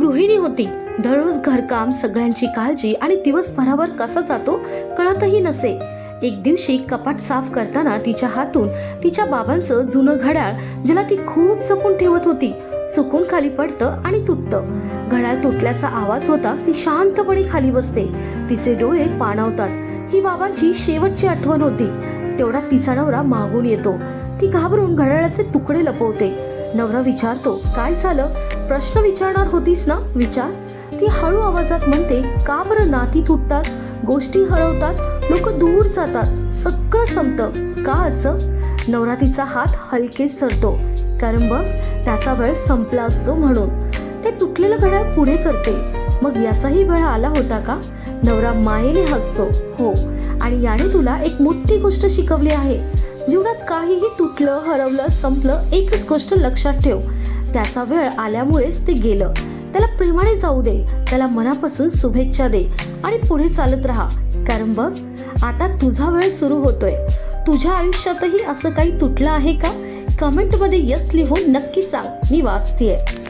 गृहिणी होती. दररोज घरकाम सगळ्यांची काळजी आणि दिवसभरावर कसा जातो कळतही नसे. एक दिवशी कपाट साफ करताना तिच्या हातून तिच्या बाबांचं जुनं घड्याळ ज्याला ती खूप जपून ठेवत होती चुकून खाली पडतं आणि तुटतं. घड्याळ तुटल्याचा आवाज होताच ती शांतपणे खाली बसते. तिचे डोळे पाणावतात. ही बाबांची शेवटची आठवण होती. तेवढा तिचा नवरा मागून येतो. ती घाबरून घड्याळाचे तुकडे लपवते. नवरा विचारतो काय झालं? प्रश्न विचारणार होतीस ना? विचार. ती हळू आवाजात म्हणते का बरं नाती तुटतात गोष्टी हरवतात लोक दूर जातात सगळं संपतं. का असं? नवरा तिचा हात हलकेच सरतो कारण बघ त्याचा वेळ संपला असतो म्हणून. ते तुटलेलं घड्याळ पुढे करते. मग याचाही वेळ आला होता का? नवरा मायेने हसतो. हो. आणि याने तुला एक मोठी गोष्ट शिकवली आहे. जीवनात काहीही तुटलं हरवलं संपलं एकच गोष्ट लक्षात ठेव. त्याचा वेळ आल्यामुळेच ते गेलं. त्याला प्रेमाने जाऊ दे. त्याला मनापासून शुभेच्छा दे आणि पुढे चालत राहा. कारण बघ आता तुझा वेळ सुरू होतोय. तुझ्या आयुष्यातही असं काही तुटलं आहे का? कमेंटमध्ये यस लिहून नक्की सांग. मी वाचतेय.